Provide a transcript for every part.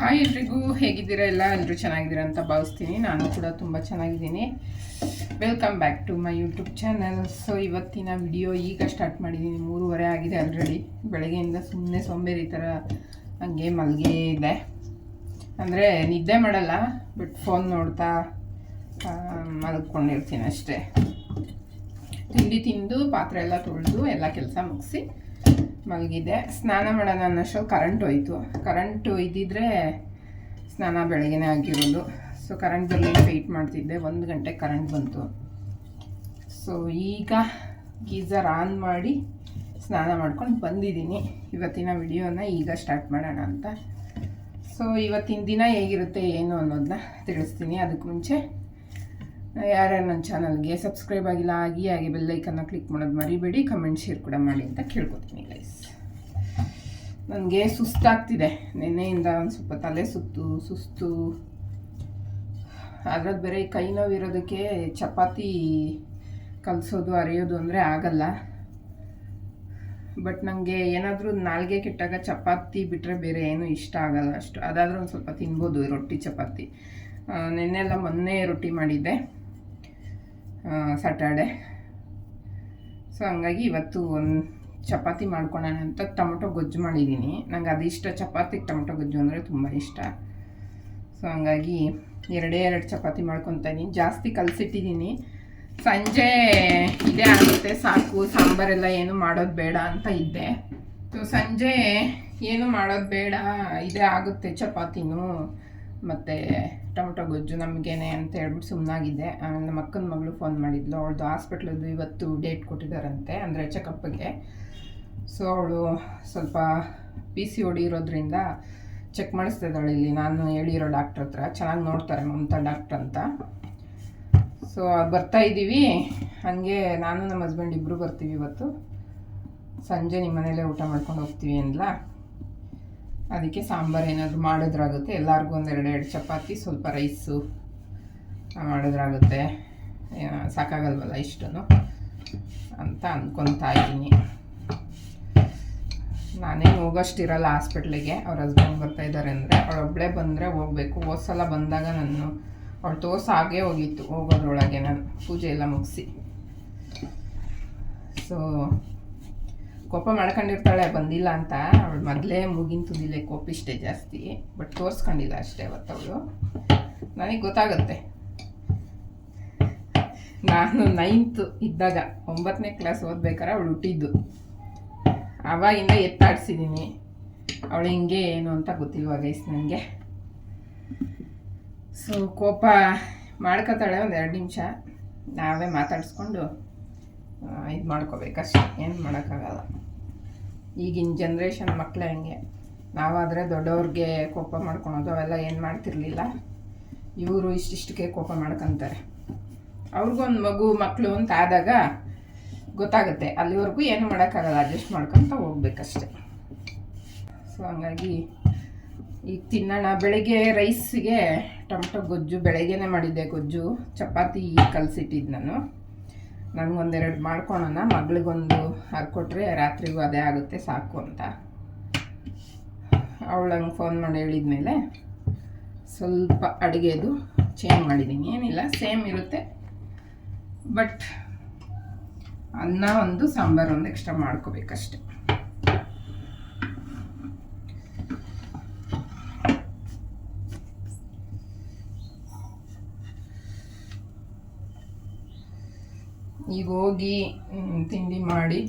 Hi ಎಲ್ರಿಗೂ ಹೇಗಿದ್ದೀರಾ? ಎಲ್ಲ ಎಲ್ಲರೂ ಚೆನ್ನಾಗಿದ್ದೀರಾ ಅಂತ ಭಾವಿಸ್ತೀನಿ. ನಾನು ಕೂಡ ತುಂಬ ಚೆನ್ನಾಗಿದ್ದೀನಿ. Welcome back to my YouTube channel so ಇವತ್ತಿನ ವಿಡಿಯೋ ಈಗ ಸ್ಟಾರ್ಟ್ ಮಾಡಿದ್ದೀನಿ. ಮೂರುವರೆ ಆಗಿದೆ ಆಲ್ರೆಡಿ ಬೆಳಗ್ಗೆಯಿಂದ ಸುಮ್ಮನೆ ಸೋಂಬೇರಿ ಥರ ಹಂಗೆ ಮಲ್ಗೆ ಇದೆ. ಅಂದರೆ ನಿದ್ದೆ ಮಾಡಲ್ಲ ಬಟ್ ಫೋನ್ ನೋಡ್ತಾ ಮಲ್ಕೊಂಡಿರ್ತೀನಿ ಅಷ್ಟೇ. ತಿಂಡಿ ತಿಂದು, ಪಾತ್ರೆ ಎಲ್ಲ ತೊಳೆದು, ಎಲ್ಲ ಕೆಲಸ ಮುಗಿಸಿ ಮಲಗಿದೆ. ಸ್ನಾನ ಮಾಡೋಣ ಅನ್ನೋಷ್ಟು ಕರೆಂಟ್ ಹೋಯ್ತು. ಕರೆಂಟು ಇದ್ದಿದ್ರೆ ಸ್ನಾನ ಬೆಳಗ್ಗೆನೇ ಆಗಿರೋದು. ಸೊ ಕರೆಂಟ್ ಬರಲಿ ವೆಯ್ಟ್ ಮಾಡ್ತಿದ್ದೆ? ಒಂದು ಗಂಟೆ ಕರೆಂಟ್ ಬಂತು. ಸೊ ಈಗ ಗೀಸರ್ ಆನ್ ಮಾಡಿ ಸ್ನಾನ ಮಾಡ್ಕೊಂಡು ಬಂದಿದ್ದೀನಿ. ಇವತ್ತಿನ ವಿಡಿಯೋನ ಈಗ ಸ್ಟಾರ್ಟ್ ಮಾಡೋಣ ಅಂತ. ಸೊ ಇವತ್ತಿನ ದಿನ ಹೇಗಿರುತ್ತೆ, ಏನು ಅನ್ನೋದನ್ನ ತಿಳಿಸ್ತೀನಿ. ಅದಕ್ಕೆ ಮುಂಚೆ ಯಾರ್ಯಾರು ನನ್ನ ಚಾನಲ್ಗೆ ಸಬ್ಸ್ಕ್ರೈಬ್ ಆಗಿಲ್ಲ ಆಗಿ ಹಾಗೆ ಬೆಲ್ಲೈಕನ್ನ ಕ್ಲಿಕ್ ಮಾಡೋದು ಮರಿಬೇಡಿ. ಕಮೆಂಟ್ ಶೇರ್ ಕೂಡ ಮಾಡಿ ಅಂತ ಕೇಳ್ಕೊತೀನಿ ಗೈಸ್ ನನಗೆ ಸುಸ್ತಾಗ್ತಿದೆ. ನಿನ್ನೆಯಿಂದ ಒಂದು ಸ್ವಲ್ಪ ತಲೆ ಸುತ್ತು, ಸುಸ್ತು. ಅದ್ರದ್ದು ಬೇರೆ ಕೈ ನೋವಿರೋದಕ್ಕೆ ಚಪಾತಿ ಕಲಿಸೋದು, ಅರೆಯೋದು ಅಂದರೆ ಆಗಲ್ಲ. ಬಟ್ ನನಗೆ ಏನಾದರೂ ನಾಲ್ಗೆ ಕೆಟ್ಟಾಗ ಚಪಾತಿ ಬಿಟ್ಟರೆ ಬೇರೆ ಏನೂ ಇಷ್ಟ ಆಗಲ್ಲ ಅಷ್ಟು. ಅದಾದರೂ ಒಂದು ಸ್ವಲ್ಪ ತಿನ್ಬೋದು, ರೊಟ್ಟಿ, ಚಪಾತಿ. ನಿನ್ನೆಲ್ಲ ಮೊನ್ನೆ ರೊಟ್ಟಿ ಮಾಡಿದ್ದೆ. ಸ್ಯಾಟರ್ಡೆ ಸೊ ಹಂಗಾಗಿ ಇವತ್ತು ಒಂದು ಚಪಾತಿ ಮಾಡ್ಕೊಳ್ಳೋಣ ಅಂತ ಟೊಮೊಟೊ ಗೊಜ್ಜು ಮಾಡಿದ್ದೀನಿ ನಂಗೆ ಅದು ಇಷ್ಟ. ಚಪಾತಿಗೆ ಟೊಮೊಟೊ ಗೊಜ್ಜು ಅಂದರೆ ತುಂಬ ಇಷ್ಟ. ಸೊ ಹಂಗಾಗಿ ಎರಡೇ ಎರಡು ಚಪಾತಿ ಮಾಡ್ಕೊತಾ ಇದ್ದೀನಿ ಜಾಸ್ತಿ ಕಲಸಿಟ್ಟಿದ್ದೀನಿ ಸಂಜೆ ಇದೇ ಆಗುತ್ತೆ. ಸಾಕು, ಸಾಂಬಾರೆಲ್ಲ ಏನು ಮಾಡೋದು ಬೇಡ ಅಂತ ಇದ್ದೆ. ಸೊ ಸಂಜೆ ಏನು ಮಾಡೋದು ಬೇಡ, ಇದೇ ಆಗುತ್ತೆ ಚಪಾತಿನೂ. ಮತ್ತು ಟೊಮೊಟೊ ಗೊಜ್ಜು ನಮಗೇನೆ ಅಂತ ಹೇಳ್ಬಿಟ್ಟು ಸುಮ್ಮನಾಗಿದೆ ನಮ್ಮ ಅಕ್ಕನ ಮಗಳು ಫೋನ್ ಮಾಡಿದ್ಲು. ಅವಳದು ಹಾಸ್ಪಿಟ್ಲದ್ದು ಇವತ್ತು ಡೇಟ್ ಕೊಟ್ಟಿದ್ದಾರಂತೆ ಅಂದರೆ ಚೆಕಪ್ಗೆ ಸೊ ಅವಳು ಸ್ವಲ್ಪ ಪಿ ಸಿ ಹೊಡಿರೋದ್ರಿಂದ ಚೆಕ್ ಮಾಡಿಸ್ತಾ ಇದ್ದಾಳೆ ಇಲ್ಲಿ. ನಾನು ಹೇಳಿರೋ ಡಾಕ್ಟ್ರ್ ಹತ್ರ. ಚೆನ್ನಾಗಿ ನೋಡ್ತಾರೆ ಮಮತಾ ಡಾಕ್ಟ್ರ್ ಅಂತ. ಸೊ ಬರ್ತಾ ಇದ್ದೀವಿ ಹಾಗೆ ನಾನು ನಮ್ಮ ಹಸ್ಬೆಂಡ್ ಇಬ್ಬರು ಬರ್ತೀವಿ ಇವತ್ತು. ಸಂಜೆ ನಿಮ್ಮ ಮನೇಲೇ ಊಟ ಮಾಡ್ಕೊಂಡು ಹೋಗ್ತೀವಿ ಅಂದ್ಲ? ಅದಕ್ಕೆ ಸಾಂಬಾರು ಏನಾದರೂ ಮಾಡಿದ್ರಾಗುತ್ತೆ. ಎಲ್ಲರಿಗೂ ಒಂದು ಎರಡು ಚಪಾತಿ, ಸ್ವಲ್ಪ ರೈಸು ಮಾಡಿದ್ರಾಗುತ್ತೆ. ಸಾಕಾಗಲ್ವಲ್ಲ ಇಷ್ಟು ಅಂತ ಅಂದ್ಕೊತಾ ಇದ್ದೀನಿ. ನಾನೇನು ಹೋಗೋಷ್ಟಿರಲ್ಲ ಹಾಸ್ಪಿಟ್ಲಿಗೆ. ಅವ್ರ ಹಸ್ಬೆಂಡ್ ಬರ್ತಾ ಇದ್ದಾರೆ ಅಂದರೆ ಅವಳೊಬ್ಬಳೇ ಬಂದರೆ ಹೋಗಬೇಕು. ಹೋದ ಸಲ ಬಂದಾಗ ನಾನು ಅವಳು ತೋರ್ಸ ಹಾಗೇ ಹೋಗಿತ್ತು, ಹೋಗೋದ್ರೊಳಗೆ ನಾನು. ಪೂಜೆ ಎಲ್ಲ ಮುಗಿಸಿ. ಸೊ ಕೋಪ ಮಾಡ್ಕೊಂಡಿರ್ತಾಳೆ, ಬಂದಿಲ್ಲ ಅಂತ. ಅವಳು ಮೊದಲೇ ಮುಗಿನ ತುದಿಲೆ ಕೋಪಿಷ್ಟೇ ಜಾಸ್ತಿ. ಬಟ್ ತೋರಿಸ್ಕೊಂಡಿಲ್ಲ ಅಷ್ಟೇ ಅವತ್ತು ಅವಳು. ನನಗೆ ಗೊತ್ತಾಗುತ್ತೆ. ನಾನು ನೈನ್ತ್ ಇದ್ದಾಗ ಒಂಬತ್ತನೇ ಕ್ಲಾಸ್ ಓದ್ಬೇಕಾದ್ರೆ ಅವಳು ಹುಟ್ಟಿದ್ದು. ಆವಾಗಿಂದ ಎತ್ತಾಡ್ಸಿದ್ದೀನಿ ಅವಳು ಹಿಂಗೆ ಏನು ಅಂತ ಗೊತ್ತಿಲ್ವ ಗೈಸ್ ನನಗೆ? ಸೊ ಕೋಪ ಮಾಡ್ಕೋತಾಳೆ ಒಂದು ಎರಡು ನಿಮಿಷ. ನಾವೇ ಮಾತಾಡಿಸ್ಕೊಂಡು ಇದು ಮಾಡ್ಕೋಬೇಕಷ್ಟೆ ಏನು ಮಾಡೋಕ್ಕಾಗಲ್ಲ. ಈಗಿನ ಜನ್ರೇಷನ್ ಮಕ್ಕಳು ಹಂಗೆ. ನಾವಾದರೆ ದೊಡ್ಡವ್ರಿಗೆ ಕೋಪ ಮಾಡ್ಕೊಳೋದು, ಅವೆಲ್ಲ ಏನು ಮಾಡ್ತಿರ್ಲಿಲ್ಲ. ಇವರು ಇಷ್ಟಿಷ್ಟಕ್ಕೆ ಕೋಪ ಮಾಡ್ಕೊತಾರೆ. ಅವ್ರಿಗೊಂದು ಮಗು ಮಕ್ಕಳು ಅಂತ ಆದಾಗ ಗೊತ್ತಾಗುತ್ತೆ, ಅಲ್ಲಿವರೆಗೂ ಏನು ಮಾಡೋಕ್ಕಾಗಲ್ಲ ಅಡ್ಜಸ್ಟ್ ಮಾಡ್ಕೊತ ಹೋಗ್ಬೇಕಷ್ಟೆ. ಸೊ ಹಂಗಾಗಿ ಈಗ ತಿನ್ನೋಣ. ಬೆಳಗ್ಗೆ ರೈಸಿಗೆ ಟೊಮಟೊ ಗೊಜ್ಜು, ಬೆಳಗ್ಗೆನೇ ಮಾಡಿದ್ದೆ ಗೊಜ್ಜು. ಚಪಾತಿ ಕಲಸಿಟ್ಟಿದ್ದು ನಾನು. ನನಗೊಂದೆರಡು ಮಾಡ್ಕೊಳೋಣ. ಮಗಳಿಗೊಂದು ಹರ್ಕೊಟ್ರೆ ರಾತ್ರಿಗೂ ಅದೇ ಆಗುತ್ತೆ, ಸಾಕು ಅಂತ. ಅವಳು ಹಂಗೆ ಫೋನ್ ಮಾಡಿ ಹೇಳಿದ್ಮೇಲೆ ಸ್ವಲ್ಪ ಅಡುಗೆದು ಚೇಂಜ್ ಮಾಡಿದ್ದೀನಿ ಏನಿಲ್ಲ ಸೇಮ್ ಇರುತ್ತೆ. ಬಟ್ ಅನ್ನ ಒಂದು ಸಾಂಬಾರು ಒಂದು ಎಕ್ಸ್ಟ್ರಾ ಮಾಡ್ಕೋಬೇಕಷ್ಟೆ. ಈಗ ಹೋಗಿ ತಿಂಡಿ ಮಾಡಿ.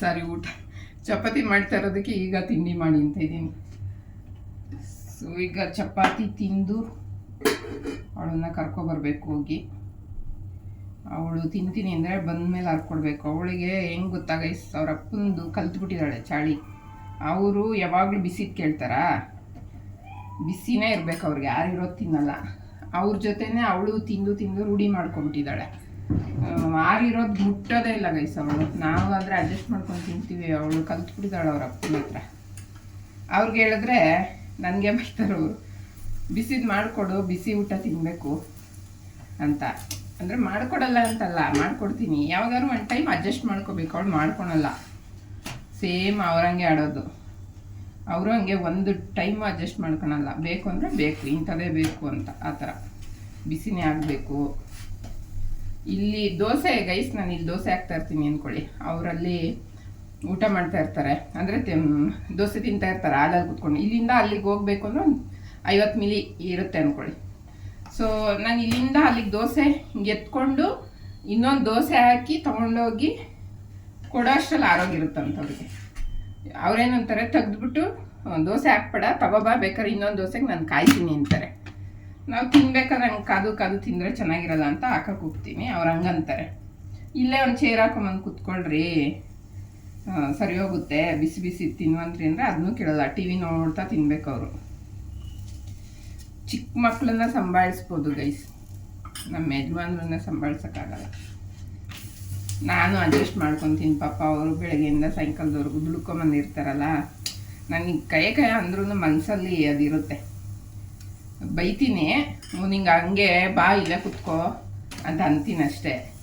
ಸಾರಿ, ಊಟ. ಚಪಾತಿ ಮಾಡ್ತಾ ಇರೋದಕ್ಕೆ ಈಗ ತಿಂಡಿ ಮಾಡಿ ಅಂತ ಇದ್ದೀನಿ. ಸೊ ಈಗ ಚಪಾತಿ ತಿಂದು ಅವಳನ್ನ ಕರ್ಕೊಬರ್ಬೇಕು ಹೋಗಿ. ಅವಳು ತಿಂತೀನಿ ಅಂದರೆ ಬಂದಮೇಲೆ ಹರ್ಕೊಡ್ಬೇಕು. ಅವಳಿಗೆ ಹೆಂಗೆ ಗೊತ್ತಾಗೈಸ್ ಅವ್ರ ಅಪ್ಪಂದು ಕಲ್ತ್ಬಿಟ್ಟಿದ್ದಾಳೆ ಚಾಳಿ. ಅವರು ಯಾವಾಗಲೂ ಬಿಸಿದು ಕೇಳ್ತಾರಾ? ಬಿಸಿನೇ ಇರಬೇಕು ಅವ್ರಿಗೆ. ಯಾರಿರೋದು ತಿನ್ನಲ್ಲ. ಅವ್ರ ಜೊತೆನೇ ಅವಳು ತಿಂದು ತಿಂದು ರೂಢಿ ಮಾಡ್ಕೊಂಬಿಟ್ಟಿದ್ದಾಳೆ ಆರಿರೋದು ಮುಟ್ಟೋದೇ ಇಲ್ಲ ಗೈಸ್ ಅವಳು. ನಾವು ಆದರೆ ಅಡ್ಜಸ್ಟ್ ಮಾಡ್ಕೊಂಡು ತಿಂತೀವಿ, ಅವಳು ಕಲ್ತ್ಬಿಟ್ಟಿದ್ದಾಳೆ ಅವ್ರ ಅಪ್ಪನ ಹತ್ರ. ಅವ್ರಿಗೆ ಹೇಳಿದ್ರೆ ನನಗೆ ಬರ್ತಾರೆ ಅವರು ಬಿಸಿದು ಮಾಡಿಕೊಡು, ಬಿಸಿ ಊಟ ತಿನ್ನಬೇಕು ಅಂತ. ಅಂದರೆ ಮಾಡ್ಕೊಡಲ್ಲ ಅಂತಲ್ಲ, ಮಾಡ್ಕೊಡ್ತೀನಿ. ಯಾವಾಗಾದ್ರು ಒಂದು ಟೈಮ್ ಅಡ್ಜಸ್ಟ್ ಮಾಡ್ಕೋಬೇಕು, ಅವಳು ಮಾಡ್ಕೊಳಲ್ಲ. ಸೇಮ್ ಅವ್ರಂಗೆ ಆಡೋದು. ಅವರು ಹಂಗೆ ಒಂದು ಟೈಮ್ ಅಡ್ಜಸ್ಟ್ ಮಾಡ್ಕೊಳಲ್ಲ. ಬೇಕು ಅಂದರೆ ಬೇಕು ಇಂಥದೇ ಬೇಕು ಅಂತ, ಆ ಥರ. ಬಿಸಿನೇ ಆಗಬೇಕು. ಇಲ್ಲಿ ದೋಸೆ ಗೈಸ್ ನಾನು ಇಲ್ಲಿ ದೋಸೆ ಹಾಕ್ತಾ ಇರ್ತೀನಿ ಅಂದ್ಕೊಳ್ಳಿ ಅವರಲ್ಲಿ ಊಟ ಮಾಡ್ತಾ ಇರ್ತಾರೆ. ಅಂದರೆ ದೋಸೆ ತಿಂತಾ ಇರ್ತಾರೆ ಹಾಲಲ್ಲಿ ಕುತ್ಕೊಂಡು. ಇಲ್ಲಿಂದ ಅಲ್ಲಿಗೆ ಹೋಗ್ಬೇಕು ಅಂದ್ರೆ ಒಂದು ಐವತ್ತು ಮಿಲಿ ಇರುತ್ತೆ ಅಂದ್ಕೊಳ್ಳಿ ಸೊ ನಾನು ಇಲ್ಲಿಂದ ಅಲ್ಲಿಗೆ ದೋಸೆ ಎತ್ಕೊಂಡು ಇನ್ನೊಂದು ದೋಸೆ ಹಾಕಿ ತೊಗೊಂಡೋಗಿ ಕೊಡೋ ಅಷ್ಟರಲ್ಲಿ ಆರೋಗ್ಯ ಇರುತ್ತಂತ ಅವ್ರಿಗೆ. ಅವ್ರೇನಂತಾರೆ, ತೆಗೆದ್ಬಿಟ್ಟು ದೋಸೆ ಹಾಕ್ಬೇಡ ತಗೋಬಾ ಬೇಕಾದ್ರೆ ಇನ್ನೊಂದು ದೋಸೆಗೆ ನಾನು ಕಾಯ್ತೀನಿ ಅಂತಾರೆ. ನಾವು ತಿನ್ಬೇಕಾದ್ರೆ ಹಂಗೆ ಕಾದು ಕಾದು ತಿಂದರೆ ಚೆನ್ನಾಗಿರಲ್ಲ ಅಂತ ಹಾಕಕ್ಕೆ ಹೋಗ್ತೀನಿ ಅವ್ರು ಹಂಗಂತಾರೆ. ಇಲ್ಲೇ ಒಂದು ಚೇರ್ ಹಾಕೊಂಬಂದು ಕುತ್ಕೊಳ್ರಿ. ಸರಿ ಹೋಗುತ್ತೆ. ಬಿಸಿ ಬಿಸಿ ತಿನ್ವಂತ್ರಿ ಅಂದರೆ ಅದನ್ನೂ ಕೇಳಲ್ಲ. ಟಿ ವಿ ನೋಡ್ತಾ ತಿನ್ಬೇಕು ಅವರು. ಚಿಕ್ಕ ಮಕ್ಕಳನ್ನ ಸಂಭಾಳಿಸ್ಬೋದು ಗೈಸ್ ನಮ್ಮ ಯಜಮಾನ್ರನ್ನ ಸಂಭಾಳ್ಸೋಕ್ಕಾಗಲ್ಲ. ನಾನು ಅಡ್ಜಸ್ಟ್ ಮಾಡ್ಕೊತೀನಿ. ಪಾಪ ಅವರು ಬೆಳಗ್ಗೆಯಿಂದ ಸಾಯಂಕಾಲದವರೆಗೂ ದುಡ್ಕೊಂಬಂದಿರ್ತಾರಲ್ಲ. ನನಗೆ ಕೈ ಕೈ ಅಂದ್ರೂ ಮನಸ್ಸಲ್ಲಿ ಅದಿರುತ್ತೆ. ಬೈತೀನಿ. ನಿಂಗೆ ಹಂಗೆ ಬಾ, ಇಲ್ಲೇ ಕುತ್ಕೋ ಅಂತ ಅಂತೀನಿ ಅಷ್ಟೇ.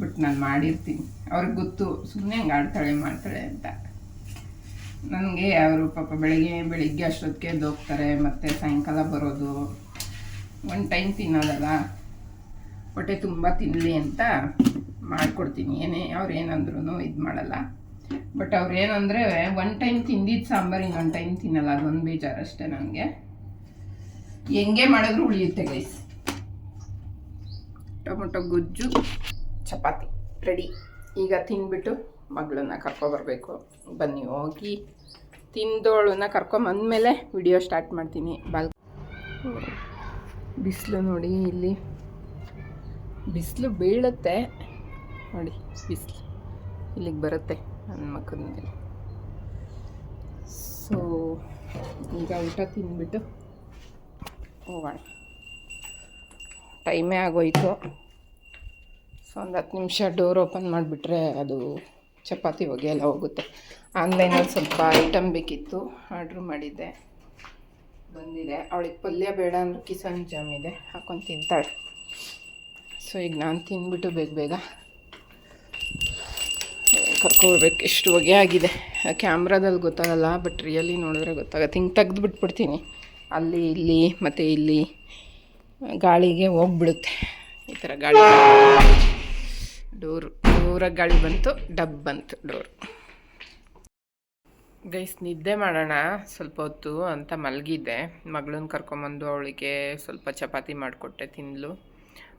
ಬಟ್ ನಾನು ಮಾಡಿರ್ತೀನಿ. ಅವ್ರಿಗೆ ಗೊತ್ತು ಸುಮ್ಮನೆ ಹಂಗೆ ಆಡ್ತಾಳೆ, ಮಾಡ್ತಾಳೆ ಅಂತ. ನನಗೆ ಅವರು ಪಾಪ ಬೆಳಿಗ್ಗೆ ಬೆಳಿಗ್ಗೆ ಅಷ್ಟೊತ್ತಿಗೆ ಹೋಗ್ತಾರೆ, ಮತ್ತು ಸಾಯಂಕಾಲ ಬರೋದು. ಒನ್ ಟೈಮ್ ತಿನ್ನೋದಲ್ಲ. ಹೊಟ್ಟೆ ತುಂಬ ತಿನ್ನಲಿ ಅಂತ ಮಾಡಿಕೊಡ್ತೀನಿ. ಏನೇ, ಅವ್ರು ಏನಂದ್ರೂ ಇದು ಮಾಡಲ್ಲ. ಬಟ್ ಅವ್ರು ಏನಂದರೆ ಒನ್ ಟೈಮ್ ತಿಂದಿದ್ದು ಸಾಂಬಾರು, ಇನ್ನೊಂದು ಟೈಮ್ ತಿನ್ನಲ್ಲ. ಅದೊಂದು ಬೇಜಾರು ಅಷ್ಟೇ ನನಗೆ. ಹೆಂಗೆ ಮಾಡಿದ್ರು ಉಳಿಯುತ್ತೆ ಗೈಸ್ ಟೊಮೊಟೊ, ಗೊಜ್ಜು, ಚಪಾತಿ ರೆಡಿ ಈಗ ತಿಂದ್ಬಿಟ್ಟು ಮಗಳನ್ನ ಕರ್ಕೊಬರ್ಬೇಕು ಬನ್ನಿ, ಹೋಗಿ ತಿಂದೋಳನ್ನ ಕರ್ಕೊಂಬಂದ್ಮೇಲೆ ವಿಡಿಯೋ ಸ್ಟಾರ್ಟ್ ಮಾಡ್ತೀನಿ. ಬಾಲ್ ಬಿಸಿಲು ನೋಡಿ ಇಲ್ಲಿ. ಬಿಸಿಲು ಬೀಳುತ್ತೆ. ನೋಡಿ, ಬಿಸಿಲು ಇಲ್ಲಿಗೆ ಬರುತ್ತೆ ನನ್ನ ಮಕ್ಕಳ ಮೇಲೆ ಸೊ ಈಗ ಊಟ ತಿಂದ್ಬಿಟ್ಟು ಹೋಗೋಣ ಟೈಮೇ ಆಗೋಯ್ತು. ಸೊ ಒಂದು ಹತ್ತು ನಿಮಿಷ ಡೋರ್ ಓಪನ್ ಮಾಡಿಬಿಟ್ರೆ ಅದು ಚಪಾತಿ ಹೊಗೆ ಎಲ್ಲ ಹೋಗುತ್ತೆ. ಆನ್ಲೈನಲ್ಲಿ ಸ್ವಲ್ಪ ಐಟಮ್ ಬೇಕಿತ್ತು, ಆರ್ಡ್ರ್ ಮಾಡಿದ್ದೆ. ಬಂದಿದೆ. ಅವಳಿಗೆ ಪಲ್ಯ ಬೇಡ ಅಂದ್ರೆ ಕಿಸನ್ ಜಾಮ್ ಇದೆ, ಹಾಕೊಂಡು ತಿಂತಾಳೆ. ಸೊ ಈಗ ನಾನು ತಿಂದ್ಬಿಟ್ಟು ಬೇಗ ಬೇಗ ಕರ್ಕೊಬೇಕು ಎಷ್ಟು ಹೊಗೆ ಆಗಿದೆ. ಕ್ಯಾಮ್ರಾದಲ್ಲಿ ಗೊತ್ತಾಗಲ್ಲ ಬಟ್ ರಿಯಲಿ ನೋಡಿದ್ರೆ ಗೊತ್ತಾಗತ್ತೆ. ಹಿಂಗೆ ತೆಗೆದು ಬಿಟ್ಬಿಡ್ತೀನಿ ಅಲ್ಲಿ ಇಲ್ಲಿ ಮತ್ತು ಇಲ್ಲಿ ಗಾಳಿಗೆ ಹೋಗ್ಬಿಡುತ್ತೆ. ಈ ಥರ ಗಾಳಿ ಡೋರು ಡೋರಾಗ ಗಾಳಿ ಬಂತು, ಡಬ್ ಬಂತು ಡೋರು. ಗೈಸ್, ನಿದ್ದೆ ಮಾಡೋಣ. ಸ್ವಲ್ಪ ಹೊತ್ತು ಅಂತ ಮಲಗಿದ್ದೆ. ಮಗಳನ್ನ ಕರ್ಕೊಂಬಂದು ಅವಳಿಗೆ ಸ್ವಲ್ಪ ಚಪಾತಿ ಮಾಡಿಕೊಟ್ಟೆ ತಿಂದಳು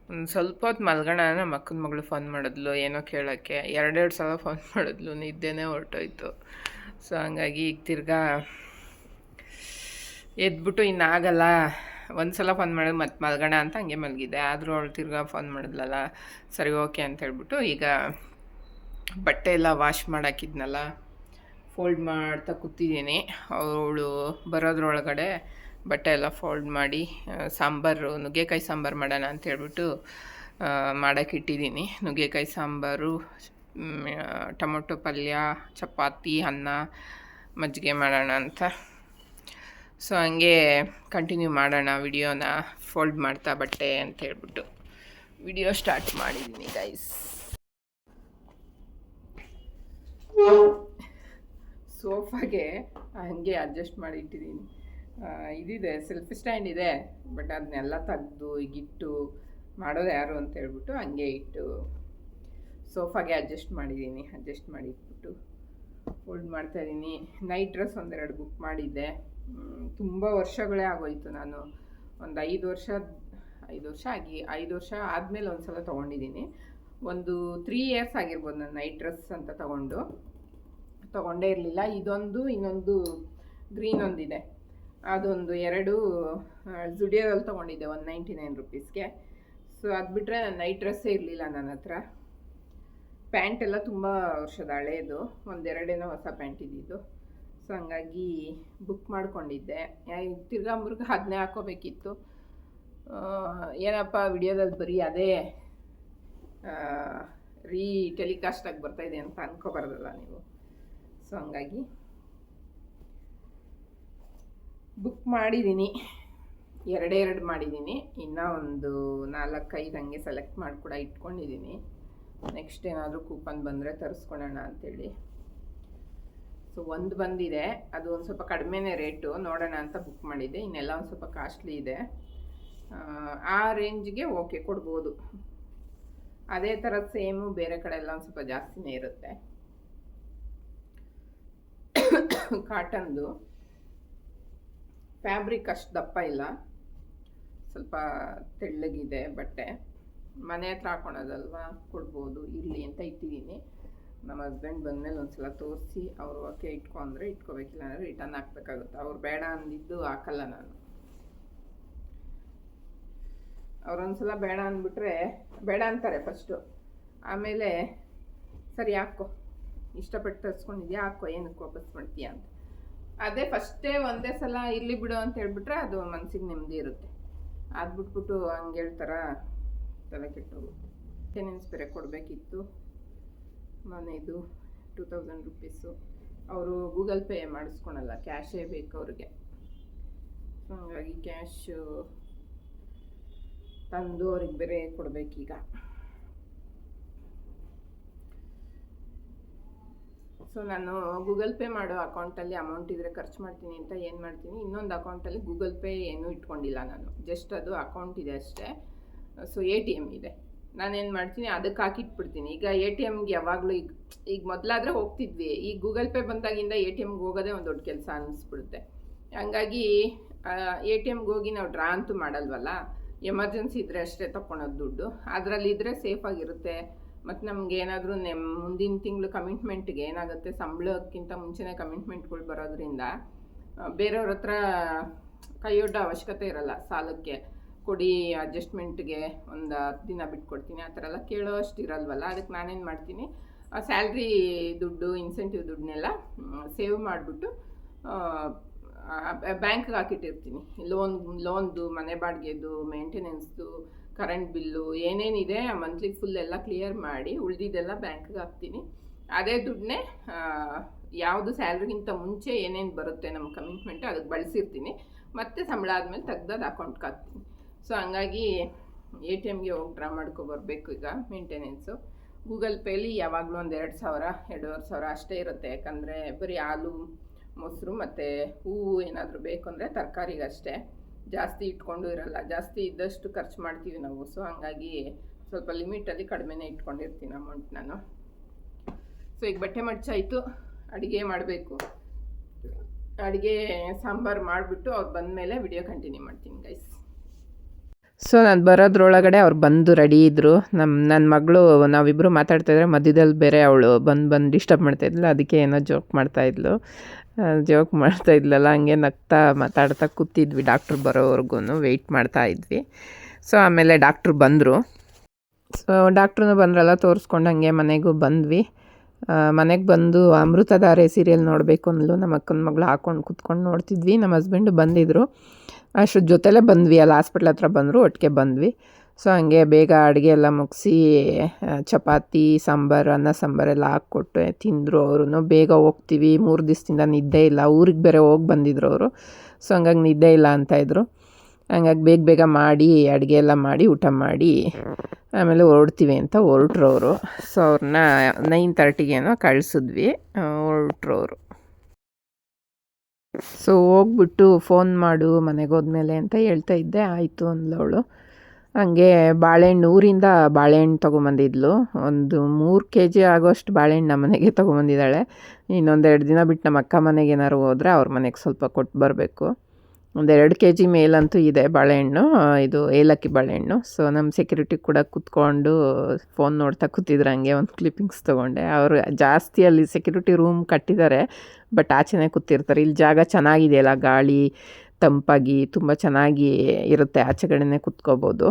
ಒಂದು ಸ್ವಲ್ಪ ಹೊತ್ತು ಮಲ್ಗೋಣ ನಮ್ಮ ಅಕ್ಕನ ಮಗಳು ಫೋನ್ ಮಾಡಿದ್ಲು. ಏನೋ ಕೇಳೋಕ್ಕೆ. ಎರಡೆರಡು ಸಲ ಫೋನ್ ಮಾಡಿದ್ಲು. ನಿದ್ದೆನೇ ಹೊರಟೋಯ್ತು. ಸೊ ಹಂಗಾಗಿ ಈಗ ತಿರ್ಗಾ ಎದ್ಬಿಟ್ಟು ಇನ್ನಾಗಲ್ಲ ಒಂದು ಸಲ ಫೋನ್ ಮಾಡಿದ್ರೆ ಮತ್ತೆ ಮಲ್ಗೋಣ ಅಂತ ಹಂಗೆ ಮಲಗಿದ್ದೆ. ಆದರೂ ಅವಳು ತಿರ್ಗಾ ಫೋನ್ ಮಾಡಿದ್ಲಲ್ಲ, ಸರಿ ಓಕೆ ಅಂತ ಹೇಳ್ಬಿಟ್ಟು ಈಗ ಬಟ್ಟೆ ಎಲ್ಲ ವಾಶ್ ಮಾಡಾಕಿದ್ನಲ್ಲ ಫೋಲ್ಡ್ ಮಾಡ್ತಾ ಕೂತಿದ್ದೀನಿ. ಅವಳು ಬರೋದ್ರೊಳಗಡೆ ಬಟ್ಟೆ ಎಲ್ಲ ಫೋಲ್ಡ್ ಮಾಡಿ ಸಾಂಬಾರು, ನುಗ್ಗೆಕಾಯಿ ಸಾಂಬಾರು ಮಾಡೋಣ ಅಂತ ಹೇಳ್ಬಿಟ್ಟು ಮಾಡೋಕ್ಕಿಟ್ಟಿದ್ದೀನಿ ನುಗ್ಗೆಕಾಯಿ ಸಾಂಬಾರು ಟೊಮೊಟೊ ಪಲ್ಯ, ಚಪಾತಿ, ಅನ್ನ, ಮಜ್ಜಿಗೆ ಮಾಡೋಣ ಅಂತ ಸೊ ಹಂಗೆ ಕಂಟಿನ್ಯೂ ಮಾಡೋಣ ವಿಡಿಯೋನ ಫೋಲ್ಡ್ ಮಾಡ್ತಾ ಬಟ್ಟೆ ಅಂತ ಹೇಳ್ಬಿಟ್ಟು ವಿಡಿಯೋ ಸ್ಟಾರ್ಟ್ ಮಾಡಿದ್ದೀನಿ ಗೈಸ್ ಸೋಫಾಗೆ ಹಂಗೆ ಅಡ್ಜಸ್ಟ್ ಮಾಡಿ ಇಟ್ಟಿದ್ದೀನಿ ಇದಿದೆ ಸೆಲ್ಫಿ ಸ್ಟ್ಯಾಂಡ್ ಇದೆ ಬಟ್ ಅದನ್ನೆಲ್ಲ ತೆಗೆದು, ಈಗಿಟ್ಟು ಮಾಡೋದು ಯಾರು ಅಂತ ಹೇಳ್ಬಿಟ್ಟು ಹಂಗೆ ಇಟ್ಟು ಸೋಫಾಗೆ ಅಡ್ಜಸ್ಟ್ ಮಾಡಿದ್ದೀನಿ ಅಡ್ಜಸ್ಟ್ ಮಾಡಿ ಇಟ್ಬಿಟ್ಟು ಫೋಲ್ಡ್ ಮಾಡ್ತಾ ಇದ್ದೀನಿ ನೈಟ್ ಡ್ರೆಸ್ ಒಂದೆರಡು ಬುಕ್ ಮಾಡಿದ್ದೆ. ತುಂಬ ವರ್ಷಗಳೇ ಆಗೋಯ್ತು ನಾನು. ಒಂದು ಐದು ವರ್ಷ ಐದು ವರ್ಷ ಆಗಿ, ಐದು ವರ್ಷ ಆದಮೇಲೆ ಒಂದು ಸಲ ತೊಗೊಂಡಿದ್ದೀನಿ. ಒಂದು ತ್ರೀ ಇಯರ್ಸ್ ಆಗಿರ್ಬೋದು ನಾನು ನೈಟ್ ಡ್ರೆಸ್ ಅಂತ ತೊಗೊಂಡು. ತೊಗೊಂಡೇ ಇರಲಿಲ್ಲ. ಇದೊಂದು, ಇನ್ನೊಂದು ಗ್ರೀನ್ ಒಂದಿದೆ. ಅದೊಂದು ಎರಡು ಜುಡಿಯೋದಲ್ಲಿ ತೊಗೊಂಡಿದ್ದೆ ಒನ್ ನೈಂಟಿ ನೈನ್ ರುಪೀಸ್ಗೆ ಸೊ ಅದು ಬಿಟ್ಟರೆ ನೈಟ್ ಡ್ರೆಸ್ಸೇ ಇರಲಿಲ್ಲ ನನ್ನ ಹತ್ರ. ಪ್ಯಾಂಟ್ ಎಲ್ಲ ತುಂಬ ವರ್ಷದ ಹಳೇದು. ಒಂದೆರಡೇನೋ ಹೊಸ ಪ್ಯಾಂಟ್ ಇದ್ದಿದ್ದು. ಸೊ ಹಂಗಾಗಿ ಬುಕ್ ಮಾಡ್ಕೊಂಡಿದ್ದೆ. ತಿರ್ಗಾ ಮುರ್ಗ ಅದನ್ನೇ ಹಾಕೋಬೇಕಿತ್ತು. ಏನಪ್ಪ, ವಿಡಿಯೋದಲ್ಲಿ ಬರೀ ಅದೇ ರೀ ಟೆಲಿಕಾಸ್ಟ್ ಆಗಿ ಬರ್ತಾಯಿದೆ ಅಂತ ಅನ್ಕೋಬಾರ್ದಲ್ಲ ನೀವು. ಸೊ ಹಂಗಾಗಿ ಬುಕ್ ಮಾಡಿದ್ದೀನಿ ಎರಡೇ ಎರಡು ಮಾಡಿದ್ದೀನಿ ಇನ್ನೂ ಒಂದು ನಾಲ್ಕೈದು ಹಂಗೆ ಸೆಲೆಕ್ಟ್ ಮಾಡಿ ಕೂಡ ಇಟ್ಕೊಂಡಿದ್ದೀನಿ ನೆಕ್ಸ್ಟ್ ಏನಾದರೂ ಕೂಪನ್ ಬಂದರೆ ತರಿಸ್ಕೊಳ್ಳೋಣ ಅಂಥೇಳಿ ಸೊ ಒಂದು ಬಂದಿದೆ ಅದು ಒಂದು ಸ್ವಲ್ಪ ಕಡಿಮೆನೇ ರೇಟು ನೋಡೋಣ ಅಂತ ಬುಕ್ ಮಾಡಿದ್ದೆ ಇನ್ನೆಲ್ಲ ಒಂದು ಸ್ವಲ್ಪ ಕಾಸ್ಟ್ಲಿ ಇದೆ. ಆ, ರೇಂಜ್ಗೆ ಓಕೆ ಕೊಡ್ಬೋದು. ಅದೇ ಥರ ಸೇಮು ಬೇರೆ ಕಡೆ ಎಲ್ಲ ಒಂದು ಸ್ವಲ್ಪ ಜಾಸ್ತಿನೇ ಇರುತ್ತೆ. ಕಾಟನ್ದು ಫ್ಯಾಬ್ರಿಕ್ ಅಷ್ಟು ದಪ್ಪ ಇಲ್ಲ. ಸ್ವಲ್ಪ ತೆಳ್ಳಗಿದೆ ಬಟ್ಟೆ. ಮನೆ ಹತ್ರ ಹಾಕೊಳೋದಲ್ವಾ? ಕೊಡ್ಬೋದು ಇರಲಿ ಅಂತ ಇಟ್ಟಿದ್ದೀನಿ. ನಮ್ಮ ಹಸ್ಬೆಂಡ್ ಬಂದಮೇಲೆ ಒಂದ್ಸಲ ತೋರಿಸಿ, ಅವ್ರು ಓಕೆ ಇಟ್ಕೊ ಅಂದರೆ ಇಟ್ಕೋಬೇಕಿಲ್ಲ ಅಂದರೆ ರಿಟರ್ನ್ ಹಾಕ್ಬೇಕಾಗುತ್ತೆ. ಅವ್ರು ಬೇಡ ಅಂದಿದ್ದು ಹಾಕಲ್ಲ ನಾನು. ಅವ್ರೊಂದ್ಸಲ ಬೇಡ ಅಂದ್ಬಿಟ್ರೆ, ಬೇಡ ಅಂತಾರೆ ಫಸ್ಟು ಆಮೇಲೆ, ಸರಿ ಹಾಕೋ ಇಷ್ಟಪಟ್ಟು ತರಿಸ್ಕೊಂಡಿದ್ಯಾ? ಹಾಕೋ ಏನಕ್ಕೆ ವಾಪಸ್ ಮಾಡ್ತೀಯಾ? ಅಂತ. ಅದೇ ಫಸ್ಟೇ ಒಂದೇ ಸಲ ಇಲ್ಲಿ ಬಿಡು ಅಂತ ಹೇಳ್ಬಿಟ್ರೆ ಅದು ಮನಸ್ಸಿಗೆ ನೆಮ್ಮದಿ ಇರುತ್ತೆ. ಅದು ಬಿಟ್ಬಿಟ್ಟು ಹಂಗೆ ಹೇಳ್ತಾರ? ತಲೆ ಕೆಟ್ಟೋಗುತ್ತೆ. ಟೆನೆನ್ಸ್ ಬೇರೆ ಕೊಡಬೇಕಿತ್ತು? ಮನೆದು ಟೂ ತೌಸಂಡ್ ರುಪೀಸು ಅವರು ಗೂಗಲ್ ಪೇ ಮಾಡಿಸ್ಕೊಳಲ್ಲ ಕ್ಯಾಶೇ ಬೇಕು ಅವ್ರಿಗೆ. ಸೊ ಹಾಗಾಗಿ ಕ್ಯಾಶು ತಂದು ಅವ್ರಿಗೆ ಬೇರೆ ಕೊಡಬೇಕೀಗ. ಸೊ ನಾನು ಗೂಗಲ್ ಪೇ ಮಾಡೋ ಅಕೌಂಟಲ್ಲಿ ಅಮೌಂಟ್ ಇದ್ದರೆ ಖರ್ಚು ಮಾಡ್ತೀನಿ ಅಂತ ಏನು ಮಾಡ್ತೀನಿ? ಇನ್ನೊಂದು ಅಕೌಂಟಲ್ಲಿ ಗೂಗಲ್ ಪೇ ಏನೂ ಇಟ್ಕೊಂಡಿಲ್ಲ ನಾನು. ಜಸ್ಟ್ ಅದು ಅಕೌಂಟ್ ಇದೆ ಅಷ್ಟೇ. ಸೊ ಎ ಟಿ ಎಂ ಇದೆ. ನಾನೇನು ಮಾಡ್ತೀನಿ ಅದಕ್ಕೆ ಹಾಕಿಟ್ಬಿಡ್ತೀನಿ. ಈಗ ಎ ಟಿ ಎಮ್ಗೆ ಯಾವಾಗಲೂ ಈಗ ಈಗ ಮೊದಲಾದರೆ ಹೋಗ್ತಿದ್ವಿ. ಈಗ ಗೂಗಲ್ ಪೇ ಬಂದಾಗಿಂದ ಎ ಟಿ ಎಮ್ಗೆ ಹೋಗೋದೇ ಒಂದು ದೊಡ್ಡ ಕೆಲಸ ಅನ್ನಿಸ್ಬಿಡುತ್ತೆ ಹಂಗಾಗಿ ಎ ಟಿ ಎಮ್ಗೆ ಹೋಗಿ ನಾವು ಡ್ರಾ ಅಂತೂ ಮಾಡಲ್ವಲ್ಲ? ಎಮರ್ಜೆನ್ಸಿ ಇದ್ದರೆ ಅಷ್ಟೇ ತಗೊಳೋದು ದುಡ್ಡು. ಅದರಲ್ಲಿ ಇದ್ದರೆ ಸೇಫಾಗಿರುತ್ತೆ ಮತ್ತು ನಮ್ಗೆ ಏನಾದರೂ ನೆಮ್, ಮುಂದಿನ ತಿಂಗಳು ಕಮಿಟ್ಮೆಂಟ್ಗೆ ಏನಾಗುತ್ತೆ, ಸಂಬಳಕ್ಕಿಂತ ಮುಂಚೆನೇ ಕಮಿಟ್ಮೆಂಟ್ಗಳು ಬರೋದ್ರಿಂದ ಬೇರೆಯವ್ರ ಹತ್ರ ಕೈಯೊಡ್ಡೋ ಅವಶ್ಯಕತೆ ಇರಲ್ಲ ಸಾಲಕ್ಕೆ. ಕೊಡಿ ಅಡ್ಜಸ್ಟ್ಮೆಂಟ್ಗೆ ಒಂದು ಹತ್ತು ದಿನ ಬಿಟ್ಕೊಡ್ತೀನಿ, ಆ ಥರ ಎಲ್ಲ ಕೇಳೋ ಅಷ್ಟು ಇರಲ್ವಲ್ಲ? ಅದಕ್ಕೆ ನಾನೇನು ಮಾಡ್ತೀನಿ ಸ್ಯಾಲ್ರಿ ದುಡ್ಡು ಇನ್ಸೆಂಟಿವ್ ದುಡ್ಡನ್ನೆಲ್ಲ ಸೇವ್ ಮಾಡಿಬಿಟ್ಟು ಬ್ಯಾಂಕ್ಗೆ ಹಾಕಿಟ್ಟಿರ್ತೀನಿ. ಲೋನ್ ಲೋನ್ದು ಮನೆ ಬಾಡಿಗೆದು ಮೇಂಟೆನೆನ್ಸ್ದು ಕರೆಂಟ್ ಬಿಲ್ಲು ಏನೇನಿದೆ ಮಂತ್ಲಿ ಫುಲ್ ಎಲ್ಲ ಕ್ಲಿಯರ್ ಮಾಡಿ ಉಳಿದಿದ್ದೆಲ್ಲ ಬ್ಯಾಂಕ್ಗೆ ಹಾಕ್ತೀನಿ. ಅದೇ ದುಡ್ಡನ್ನೇ ಯಾವುದು ಸ್ಯಾಲ್ರಿಗಿಂತ ಮುಂಚೆ ಏನೇನು ಬರುತ್ತೆ ನಮ್ಮ ಕಮಿಟ್ಮೆಂಟ್ ಅದಕ್ಕೆ ಬಳಸಿರ್ತೀನಿ. ಮತ್ತೆ ಸಂಬಳ ಆದಮೇಲೆ ತೆಗ್ದು ಅದು ಅಕೌಂಟ್ಗೆ ಹಾಕ್ತೀನಿ. ಸೊ ಹಂಗಾಗಿ ಎ ಟಿ ಎಮ್ಗೆ ಹೋಗಿ ಡ್ರಾ ಮಾಡ್ಕೊಬರ್ಬೇಕು ಈಗ ಮೇಂಟೆನೆನ್ಸು ಗೂಗಲ್ ಪೇಲಿ ಯಾವಾಗಲೂ ಒಂದು ಎರಡು ಸಾವಿರ ಎರಡೂವರೆ ಸಾವಿರ ಅಷ್ಟೇ ಇರುತ್ತೆ. ಯಾಕಂದರೆ ಬರೀ ಹಾಲು ಮೊಸರು ಮತ್ತು ಹೂವು ಏನಾದರೂ ಬೇಕು ಅಂದರೆ ತರಕಾರಿಗಷ್ಟೇ. ಜಾಸ್ತಿ ಇಟ್ಕೊಂಡು ಇರಲ್ಲ. ಜಾಸ್ತಿ ಇದ್ದಷ್ಟು ಖರ್ಚು ಮಾಡ್ತೀವಿ ನಾವು. ಸೊ ಹಂಗಾಗಿ ಸ್ವಲ್ಪ ಲಿಮಿಟಲ್ಲಿ ಕಡಿಮೆನೇ ಇಟ್ಕೊಂಡಿರ್ತೀನಿ ಅಮೌಂಟ್ ನಾನು. ಸೊ ಈಗ ಬಟ್ಟೆ ಮಡ್ಚಾಯಿತು ಅಡುಗೆ ಮಾಡಬೇಕು. ಅಡುಗೆ ಸಾಂಬಾರು ಮಾಡಿಬಿಟ್ಟು ಅವ್ರು ಬಂದಮೇಲೆ ವಿಡಿಯೋ ಕಂಟಿನ್ಯೂ ಮಾಡ್ತೀನಿ ಗೈಸ್ ಸೊ ನಾನು ಬರೋದ್ರೊಳಗಡೆ ಅವ್ರು ಬಂದು ರೆಡಿ ಇದ್ದರು ನಮ್ಮ ನನ್ನ ಮಗಳು ನಾವಿಬ್ಬರು ಮಾತಾಡ್ತಾಯಿದ್ರೆ ಮಧ್ಯದಲ್ಲಿ ಬೇರೆ ಅವಳು ಬಂದು ಬಂದು ಡಿಸ್ಟರ್ಬ್ ಮಾಡ್ತಾಯಿದ್ಲು ಅದಕ್ಕೆ ಏನೋ ಜೋಕ್ ಮಾಡ್ತಾಯಿದ್ಲು ಜೋಕ್ ಮಾಡ್ತಾಯಿದ್ಲಲ್ಲ ಹಂಗೆ ನಗ್ತಾ ಮಾತಾಡ್ತಾ ಕೂತಿದ್ವಿ ಡಾಕ್ಟ್ರ್ ಬರೋವರೆಗೂ ವೆಯ್ಟ್ ಮಾಡ್ತಾ ಇದ್ವಿ. ಸೊ ಆಮೇಲೆ ಡಾಕ್ಟ್ರು ಬಂದರು. ಸೊ ಡಾಕ್ಟ್ರೂ ಬಂದ್ರಲ್ಲ, ತೋರಿಸ್ಕೊಂಡು ಹಂಗೆ ಮನೆಗೂ ಬಂದ್ವಿ. ಮನೆಗೆ ಬಂದು ಅಮೃತಧಾರೆ ಸೀರಿಯಲ್ ನೋಡಬೇಕು ಅಂದ್ಲು. ನಮ್ಮ ಅಕ್ಕನ ಮಗಳು ಹಾಕೊಂಡು ಕೂತ್ಕೊಂಡು ನೋಡ್ತಿದ್ವಿ. ನಮ್ಮ ಹಸ್ಬೆಂಡು ಬಂದಿದ್ದರು ಅಷ್ಟ್ರ ಜೊತೆಲೇ ಬಂದ್ವಿ, ಅಲ್ಲಿ ಹಾಸ್ಪಿಟ್ಲ್ ಹತ್ರ ಬಂದರು, ಒಟ್ಟಿಗೆ ಬಂದ್ವಿ. ಸೊ ಹಂಗೆ ಬೇಗ ಅಡುಗೆ ಎಲ್ಲ ಮುಗಿಸಿ ಚಪಾತಿ, ಸಾಂಬಾರು, ಅನ್ನ ಸಾಂಬಾರೆಲ್ಲ ಹಾಕ್ಕೊಟ್ಟು ತಿಂದರು ಅವರು ಬೇಗ ಹೋಗ್ತೀವಿ, ಮೂರು ದಿವಸದಿಂದ ನಿದ್ದೆ ಇಲ್ಲ. ಊರಿಗೆ ಬೇರೆ ಹೋಗಿ ಬಂದಿದ್ರು ಅವರು. ಸೊ ಹಂಗಾಗಿ ನಿದ್ದೆ ಇಲ್ಲ ಅಂತ ಇದ್ರು. ಹಂಗಾಗಿ ಬೇಗ ಬೇಗ ಮಾಡಿ, ಅಡುಗೆ ಎಲ್ಲ ಮಾಡಿ, ಊಟ ಮಾಡಿ, ಆಮೇಲೆ ಹೊರಡ್ತೀವಿ ಅಂತ ಹೊರಟ್ರು ಅವರು. ಸೊ ಅವ್ರನ್ನ ನೈನ್ ತರ್ಟಿಗೇನೋ ಕಳಿಸಿದ್ವಿ ಹೊರಟ್ರು ಅವರು. ಸೊ ಹೋಗ್ಬಿಟ್ಟು ಫೋನ್ ಮಾಡು, ಮನೆಗೆ ಹೋದ್ಮೇಲೆ ಅಂತ ಹೇಳ್ತಾ ಇದ್ದೆ. ಆಯಿತು ಅಂದ್ಲವಳು ಹಂಗೆ ಬಾಳೆಹಣ್ಣು, ಊರಿಂದ ಬಾಳೆಹಣ್ಣು ತೊಗೊಂಬಂದಿದ್ಲು. ಒಂದು ಮೂರು ಕೆ ಜಿ ಆಗೋಷ್ಟು ಬಾಳೆಹಣ್ಣು ನಮ್ಮ ಮನೆಗೆ ತೊಗೊಂಬಂದಿದ್ದಾಳೆ. ಇನ್ನೊಂದೆರಡು ದಿನ ಬಿಟ್ಟು ನಮ್ಮ ಅಕ್ಕ ಮನೆಗೆ ಏನಾದ್ರು ಹೋದರೆ ಅವ್ರ ಮನೆಗೆ ಸ್ವಲ್ಪ ಕೊಟ್ಟು ಬರಬೇಕು. ಒಂದು ಎರಡು ಕೆ ಜಿ ಮೇಲಂತೂ ಇದೆ ಬಾಳೆಹಣ್ಣು ಇದು ಏಲಕ್ಕಿ ಬಾಳೆಹಣ್ಣು. ಸೊ ನಮ್ಮ ಸೆಕ್ಯೂರಿಟಿ ಕೂಡ ಕೂತ್ಕೊಂಡು ಫೋನ್ ನೋಡ್ತಾ ಕೂತಿದ್ರು, ಹಂಗೆ ಒಂದು ಕ್ಲಿಪ್ಪಿಂಗ್ಸ್ ತೊಗೊಂಡೆ. ಅವರು ಜಾಸ್ತಿ ಅಲ್ಲಿ ಸೆಕ್ಯೂರಿಟಿ ರೂಮ್ ಕಟ್ಟಿದ್ದಾರೆ ಬಟ್ ಆಚೆನೇ ಕೂತಿರ್ತಾರೆ. ಇಲ್ಲಿ ಜಾಗ ಚೆನ್ನಾಗಿದೆಯಲ್ಲ, ಗಾಳಿ, ತಂಪಾಗಿ, ತುಂಬ ಚೆನ್ನಾಗಿ ಇರುತ್ತೆ, ಆಚೆಗಡೆನೇ ಕೂತ್ಕೋಬೋದು.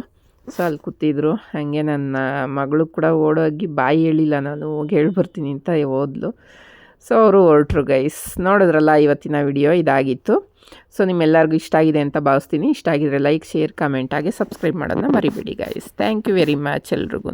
ಸೊ ಅಲ್ಲಿ ಕೂತಿದ್ರು. ಹಾಗೆ ನನ್ನ ಮಗಳು ಕೂಡ ಓಡೋಗಿ ಬಾಯಿ ಹೇಳಿಲ್ಲ, ನಾನು ಹೋಗಿ ಹೇಳ್ಬರ್ತೀನಿ ಅಂತ ಓದ್ಲು. ಸೊ ಅವರು ಹೊರಟ್ರು ಗೈಸ್ ನೋಡಿದ್ರಲ್ಲ ಇವತ್ತಿನ ವಿಡಿಯೋ ಇದಾಗಿತ್ತು. ಸೊ, ನಿಮ್ಮೆಲ್ಲರಿಗೂ ಇಷ್ಟ ಆಗಿದೆ ಅಂತ ಭಾವಿಸ್ತೀನಿ. ಇಷ್ಟ ಆಗಿದ್ರೆ ಲೈಕ್ ಶೇರ್ ಕಮೆಂಟ್ ಹಾಗೆ ಸಬ್ಸ್ಕ್ರೈಬ್ ಮಾಡೋದನ್ನ ಮರಿಬೇಡಿ guys thank you very much ಎಲ್ರಿಗೂ